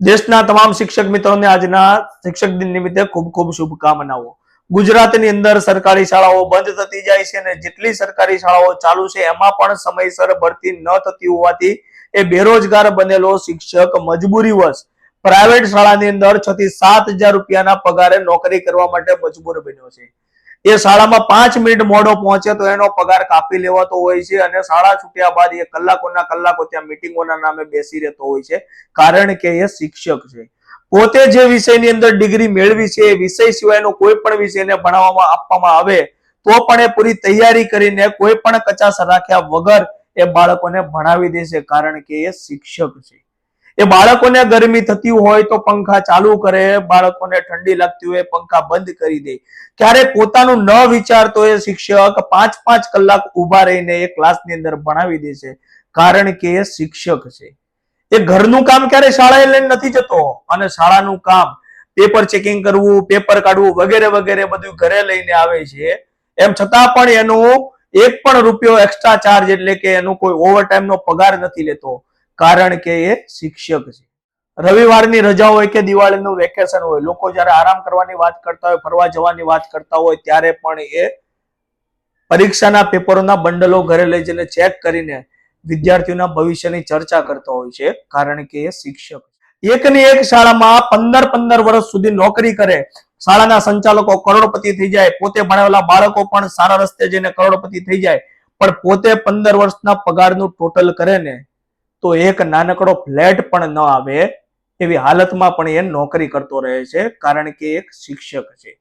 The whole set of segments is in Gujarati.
દેશના તમામ શિક્ષક મિત્રોને આજના શિક્ષક દિન નિમિત્તે ખૂબ ખૂબ શુભકામનાઓ. ગુજરાતની અંદર સરકારી શાળાઓ બંધ થતી જાય છે અને જેટલી સરકારી શાળાઓ ચાલુ છે, એમાં પણ સમયસર ભરતી ન થતી હોવાથી એ બેરોજગાર બનેલો શિક્ષક મજબૂરીવશ પ્રાઇવેટ શાળાની અંદર છ થી સાત હજાર રૂપિયાના પગારે નોકરી કરવા માટે મજબૂર બન્યો છે. એ શાળામાં પાંચ મિનિટ મોડો પહોંચે તો એનો પગાર કાપી લેવાતો હોય છે અને શાળા છૂટ્યા બાદ એ કલાકોના કલાકો ત્યાં મિટિંગોના નામે બેસી રહેતો હોય છે. કારણ કે એ શિક્ષક છે. પોતે જે વિષયની અંદર ડિગ્રી મેળવી છે, એ વિષય સિવાયનો કોઈ પણ વિષયને ભણાવવામાં આપવામાં આવે, તો પણ એ પૂરી તૈયારી કરીને કોઈ પણ કચાસ રાખ્યા વગર એ બાળકોને ભણાવી દેશે, કારણ કે એ શિક્ષક છે. એ બાળકોને ગરમી થતી હોય તો પંખા ચાલુ કરે, બાળકોને ઠંડી લાગતી હોય પંખા બંધ કરી દે. ક્યારે પોતાનું ન વિચારતો એ શિક્ષક પાંચ પાંચ કલાક ઊભા રહીને એ ક્લાસની અંદર ભણાવી દે છે. કારણ કે એ શિક્ષક છે. એ ઘરનું કામ ક્યારે શાળાએ લઈને નથી જતો? અને શાળાનું કામ, પેપર ચેકિંગ કરવું, પેપર કાઢવું વગેરે વગેરે બધું ઘરે લઈને આવે છે. એમ છતાં પણ એનું એક પણ રૂપિયો એક્સ્ટ્રા ચાર્જ એટલે કે એનું કોઈ ઓવરટાઈમ નો પગાર નથી લેતો. કારણ કે એ શિક્ષક છે રવિવારની રજા હોય કે દિવાળીનું વેકેશન હોય, લોકો જ્યારે આરામ કરવાની વાત કરતા હોય, ફરવા જવાની વાત કરતા હોય, ત્યારે પણ એ પરીક્ષાના પેપરોના બંડલો ઘરે લઈ જઈને ચેક કરીને વિદ્યાર્થીઓના ભવિષ્યની ચર્ચા કરતો હોય છે, કારણ કે એ શિક્ષક. એકની એક શાળામાં પંદર પંદર વર્ષ સુધી નોકરી કરે, શાળાના સંચાલકો કરોડપતિ થઈ જાય, પોતે ભણાવેલા બાળકો પણ સારા રસ્તે જઈને કરોડપતિ થઈ જાય, પણ પોતે પંદર વર્ષના પગારનું ટોટલ કરે ને તો એક નાનકડો ફ્લેટ પણ ન આવે એવી હાલતમાં પણ એ નોકરી કરતો રહે છે, કારણ કે એક શિક્ષક છે.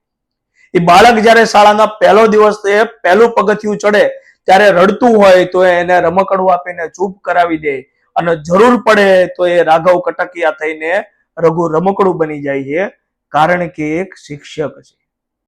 એ બાળક જ્યારે શાળાના પહેલો દિવસ પહેલું પગથિયું ચડે, ત્યારે રડતું હોય તો એને રમકડું આપીને ચૂપ કરાવી દે અને જરૂર પડે તો એ રાઘવ કટકિયા થઈને રઘુ રમકડું બની જાય છે, કારણ કે એક શિક્ષક છે.